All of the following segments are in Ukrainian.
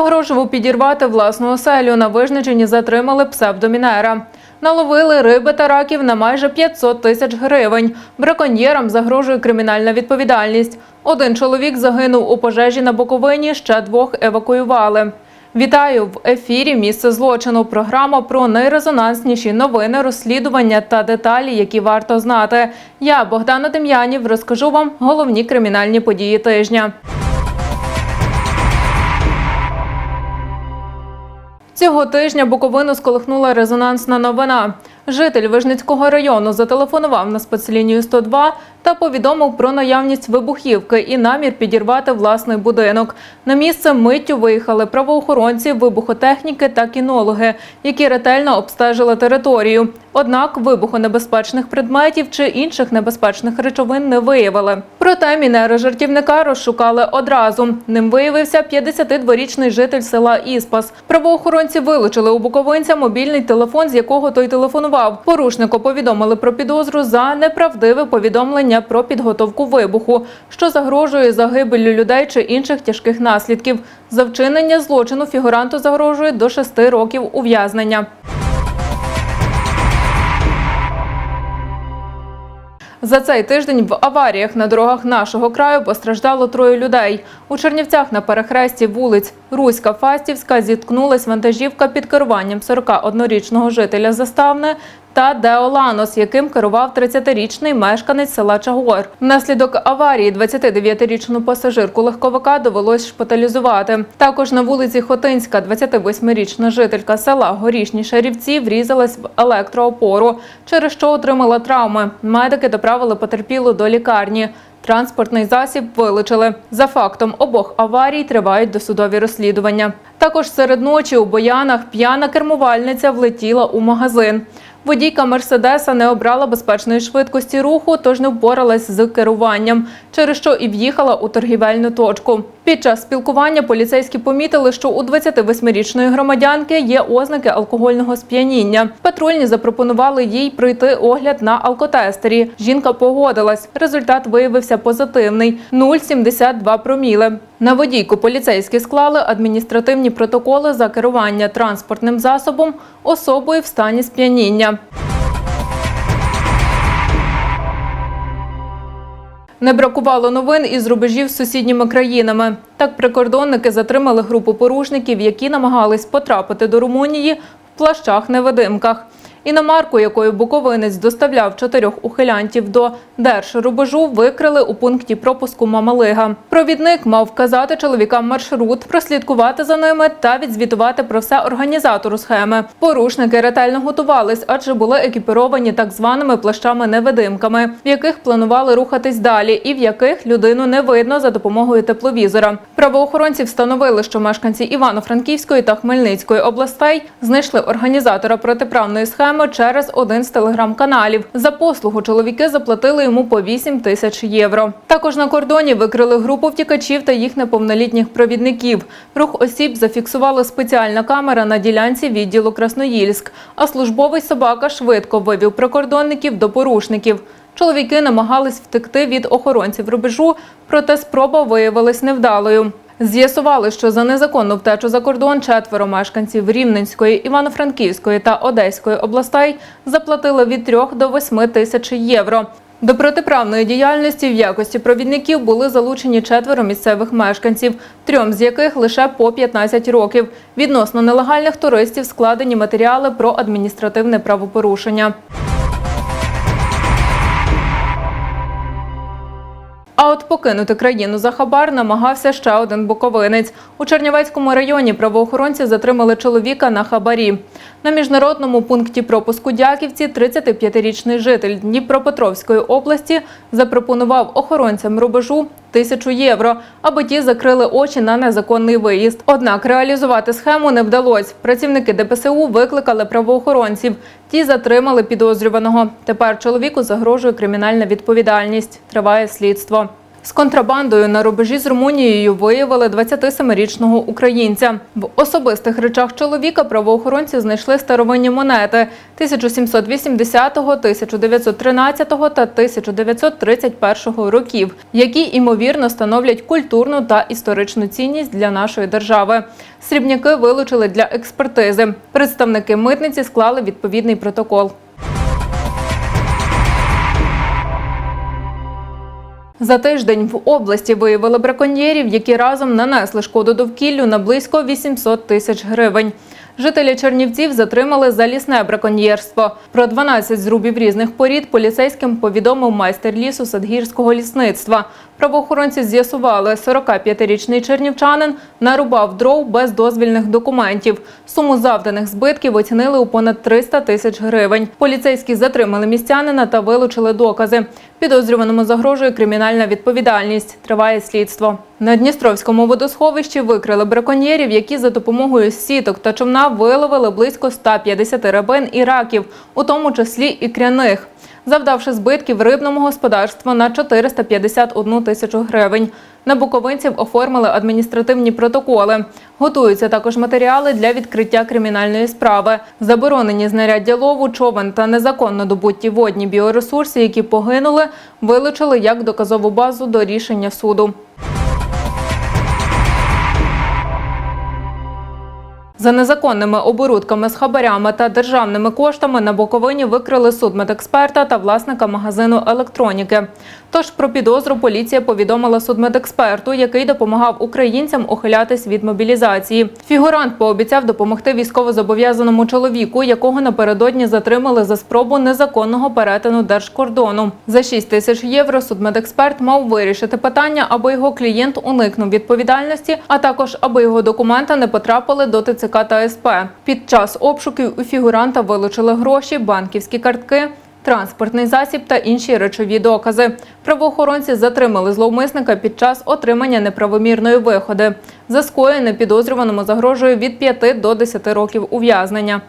Погрожував підірвати власну оселю. На визначенні затримали псевдомінера. Наловили риби та раків на майже 500 тисяч гривень. Браконьєрам загрожує кримінальна відповідальність. Один чоловік загинув у пожежі на Буковині, ще двох евакуювали. Вітаю в ефірі Місце злочину. Програма про найрезонансніші новини, розслідування та деталі, які варто знати. Я Богдана Дем'янів розкажу вам головні кримінальні події тижня. Цього тижня Буковину сколихнула резонансна новина. Житель Вижницького району зателефонував на спецлінію 102 та повідомив про наявність вибухівки і намір підірвати власний будинок. На місце миттю виїхали правоохоронці, вибухотехніки та кінологи, які ретельно обстежили територію. Однак вибухонебезпечних предметів чи інших небезпечних речовин не виявили. Проте мінери жартівника розшукали одразу. Ним виявився 52-річний житель села Іспас. Правоохоронці вилучили у буковинця мобільний телефон, з якого той телефонував. Порушнику повідомили про підозру за неправдиве повідомлення про підготовку вибуху, що загрожує загибеллю людей чи інших тяжких наслідків. За вчинення злочину фігуранту загрожує до 6 років ув'язнення. За цей тиждень в аваріях на дорогах нашого краю постраждало троє людей. У Чернівцях на перехресті вулиць Руська Фастівська зіткнулась вантажівка під керуванням 41-річного жителя Заставне та Деоланос, яким керував 30-річний мешканець села Чагор. Внаслідок аварії 29-річну пасажирку легковика довелось шпиталізувати. Також на вулиці Хотинська 28-річна жителька села Горішні Шарівці врізалась в електроопору, через що отримала травми. Медики доправили потерпілу до лікарні. Транспортний засіб вилучили. За фактом обох аварій тривають досудові розслідування. Також серед ночі у Боянах п'яна кермувальниця влетіла у магазин. Водійка Мерседеса не обрала безпечної швидкості руху, тож не впоралась з керуванням, через що і в'їхала у торгівельну точку. Під час спілкування поліцейські помітили, що у 28-річної громадянки є ознаки алкогольного сп'яніння. Патрульні запропонували їй пройти огляд на алкотестері. Жінка погодилась. Результат виявився позитивний 0,72 проміли. На водійку поліцейські склали адміністративні протоколи за керування транспортним засобом особою в стані сп'яніння. Не бракувало новин із рубежів з сусідніми країнами. Так прикордонники затримали групу порушників, які намагались потрапити до Румунії в плащах-невидимках. Іномарку, якою буковинець доставляв чотирьох ухилянтів до держрубежу, викрили у пункті пропуску Мамалига. Провідник мав вказати чоловікам маршрут, прослідкувати за ними та відзвітувати про все організатору схеми. Порушники ретельно готувались, адже були екіпіровані так званими плащами-невидимками, в яких планували рухатись далі, і в яких людину не видно за допомогою тепловізора. Правоохоронці встановили, що мешканці Івано-Франківської та Хмельницької областей знайшли організатора протиправної схеми через один з телеграм-каналів. За послугу чоловіки заплатили йому по 8 тисяч євро. Також на кордоні викрили групу втікачів та їх неповнолітніх провідників. Рух осіб зафіксувала спеціальна камера на ділянці відділу Красноїльськ, а службовий собака швидко вивів прикордонників до порушників. Чоловіки намагались втекти від охоронців рубежу, проте спроба виявилась невдалою. З'ясували, що за незаконну втечу за кордон четверо мешканців Рівненської, Івано-Франківської та Одеської областей заплатили від 3 до 8 тисяч євро. До протиправної діяльності в якості провідників були залучені четверо місцевих мешканців, трьом з яких лише по 15 років. Відносно нелегальних туристів складені матеріали про адміністративне правопорушення. А от покинути країну за хабар намагався ще один буковинець. У Чернівецькому районі правоохоронці затримали чоловіка на хабарі. На міжнародному пункті пропуску Дяківці 35-річний житель Дніпропетровської області запропонував охоронцям рубежу тисячу євро, аби ті закрили очі на незаконний виїзд. Однак реалізувати схему не вдалося. Працівники ДПСУ викликали правоохоронців. Ті затримали підозрюваного. Тепер чоловіку загрожує кримінальна відповідальність. Триває слідство. З контрабандою на рубежі з Румунією виявили 27-річного українця. В особистих речах чоловіка правоохоронці знайшли старовинні монети 1780, 1913 та 1931 років, які ймовірно становлять культурну та історичну цінність для нашої держави. Срібняки вилучили для експертизи. Представники митниці склали відповідний протокол. За тиждень в області виявили браконьєрів, які разом нанесли шкоду довкіллю на близько 800 тисяч гривень. Жителі Чернівців затримали за лісне браконьєрство. Про 12 зрубів різних порід поліцейським повідомив майстер лісу Садгірського лісництва. Правоохоронці з'ясували, 45-річний чернівчанин нарубав дров без дозвільних документів. Суму завданих збитків оцінили у понад 300 тисяч гривень. Поліцейські затримали містянина та вилучили докази. Підозрюваному загрожує кримінальна відповідальність. Триває слідство. На Дністровському водосховищі викрили браконьєрів, які за допомогою сіток та човна виловили близько 150 рабин і раків, у тому числі і кряних, завдавши збитків рибному господарству на 451 тисячу гривень. На буковинців оформили адміністративні протоколи. Готуються також матеріали для відкриття кримінальної справи. Заборонені знаряддя лову, човен та незаконно добуті водні біоресурси, які погинули, вилучили як доказову базу до рішення суду. За незаконними оборудками з хабарями та державними коштами на Буковині викрили судмедексперта та власника магазину електроніки. Тож про підозру поліція повідомила судмедексперту, який допомагав українцям ухилятись від мобілізації. Фігурант пообіцяв допомогти військовозобов'язаному чоловіку, якого напередодні затримали за спробу незаконного перетину держкордону. За 6 тисяч євро судмедексперт мав вирішити питання, аби його клієнт уникнув відповідальності, а також аби його документи не потрапили до ТЦК та СП. Під час обшуків у фігуранта вилучили гроші, банківські картки. Транспортний засіб та інші речові докази. Правоохоронці затримали зловмисника під час отримання неправомірної виходи. За скоєне підозрюваному загрожує від 5 до 10 років ув'язнення.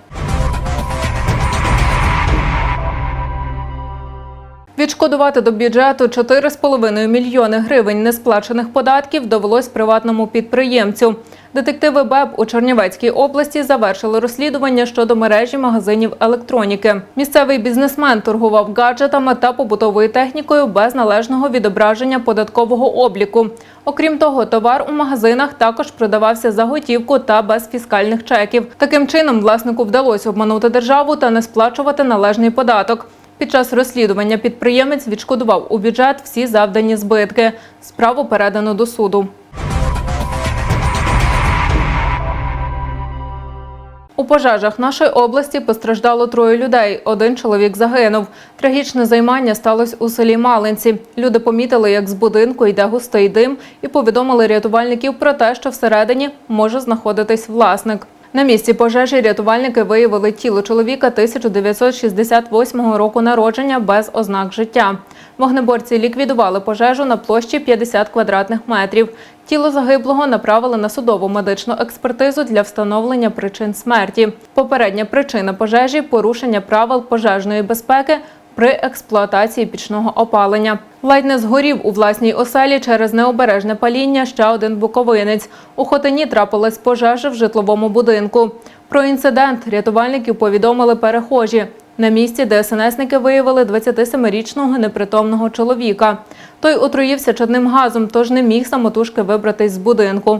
Відшкодувати до бюджету 4,5 мільйони гривень несплачених податків довелось приватному підприємцю. Детективи БЕБ у Чернівецькій області завершили розслідування щодо мережі магазинів електроніки. Місцевий бізнесмен торгував гаджетами та побутовою технікою без належного відображення податкового обліку. Окрім того, товар у магазинах також продавався за готівку та без фіскальних чеків. Таким чином, власнику вдалося обманути державу та не сплачувати належний податок. Під час розслідування підприємець відшкодував у бюджет всі завдані збитки. Справу передано до суду. У пожежах нашої області постраждало троє людей. Один чоловік загинув. Трагічне займання сталося у селі Малинці. Люди помітили, як з будинку йде густий дим, і повідомили рятувальників про те, що всередині може знаходитись власник. На місці пожежі рятувальники виявили тіло чоловіка 1968 року народження без ознак життя. Вогнеборці ліквідували пожежу на площі 50 квадратних метрів. Тіло загиблого направили на судову медичну експертизу для встановлення причин смерті. Попередня причина пожежі порушення правил пожежної безпеки при експлуатації пічного опалення. Ледь не згорів у власній оселі через необережне паління ще один буковинець. У Хотині трапилась пожежа в житловому будинку. Про інцидент рятувальників повідомили перехожі. На місці ДСНСники виявили 27-річного непритомного чоловіка. Той отруївся чадним газом, тож не міг самотужки вибратись з будинку.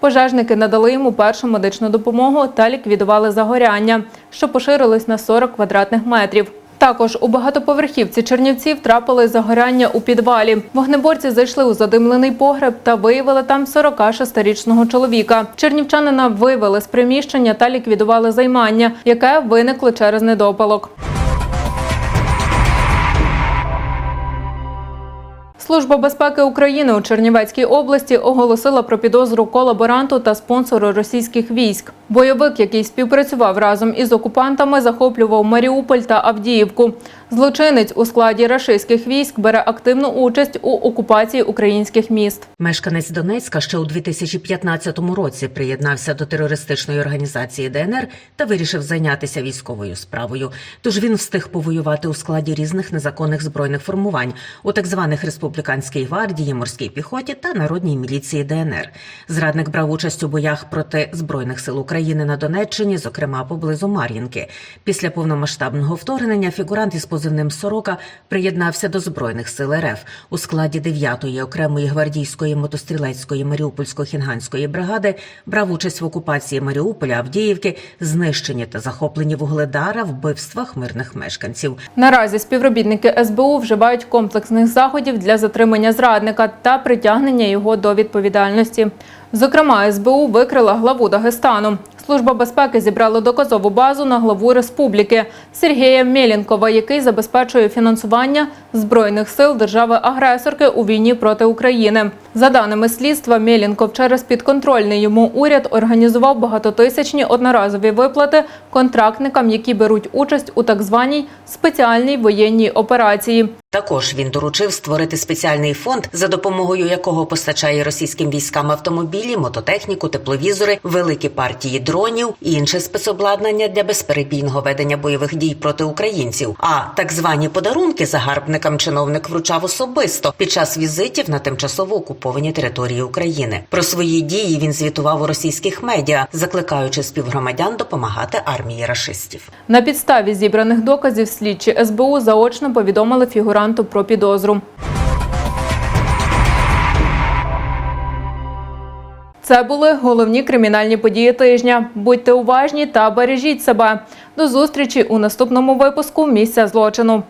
Пожежники надали йому першу медичну допомогу та ліквідували загоряння, що поширилось на 40 квадратних метрів. Також у багатоповерхівці Чернівців трапили загоряння у підвалі. Вогнеборці зайшли у задимлений погреб та виявили там 46-річного чоловіка. Чернівчанина вивели з приміщення та ліквідували займання, яке виникло через недопалок. Служба безпеки України у Чернівецькій області оголосила про підозру колаборанту та спонсору російських військ. Бойовик, який співпрацював разом із окупантами, захоплював Маріуполь та Авдіївку. Злочинець у складі рашистських військ бере активну участь у окупації українських міст. Мешканець Донецька ще у 2015 році приєднався до терористичної організації ДНР та вирішив зайнятися військовою справою. Тож він встиг повоювати у складі різних незаконних збройних формувань у так званих республіканській гвардії, морській піхоті та народній міліції ДНР. Зрадник брав участь у боях проти збройних сил України на Донеччині, зокрема поблизу Мар'їнки. Після повномасштабного вторгнення фігурант із позивним Сорока приєднався до збройних сил РФ у складі 9-ї окремої гвардійської мотострілецької Маріупольсько-Хінганської бригади. Брав участь в окупації Маріуполя, Авдіївки, знищенні та захопленні вугледара, вбивствах мирних мешканців. Наразі співробітники СБУ вживають комплексних заходів для затримання зрадника та притягнення його до відповідальності. Зокрема, СБУ викрила главу Дагестану. Служба безпеки зібрала доказову базу на главу республіки Сергія Мєлінкова, який забезпечує фінансування збройних сил держави-агресорки у війні проти України. За даними слідства, Мєлінков через підконтрольний йому уряд організував багатотисячні одноразові виплати контрактникам, які беруть участь у так званій спеціальній воєнній операції. Також він доручив створити спеціальний фонд, за допомогою якого постачає російським військам автомобілі, мототехніку, тепловізори, великі партії дронів і інше спецобладнання для безперебійного ведення бойових дій проти українців. А так звані подарунки загарбникам чиновник вручав особисто під час візитів на тимчасово окуповані території України. Про свої дії він звітував у російських медіа, закликаючи співгромадян допомагати армії рашистів. На підставі зібраних доказів слідчі СБУ заочно повідомили фігуранту про підозру. Це були головні кримінальні події тижня. Будьте уважні та бережіть себе. До зустрічі у наступному випуску місця злочину.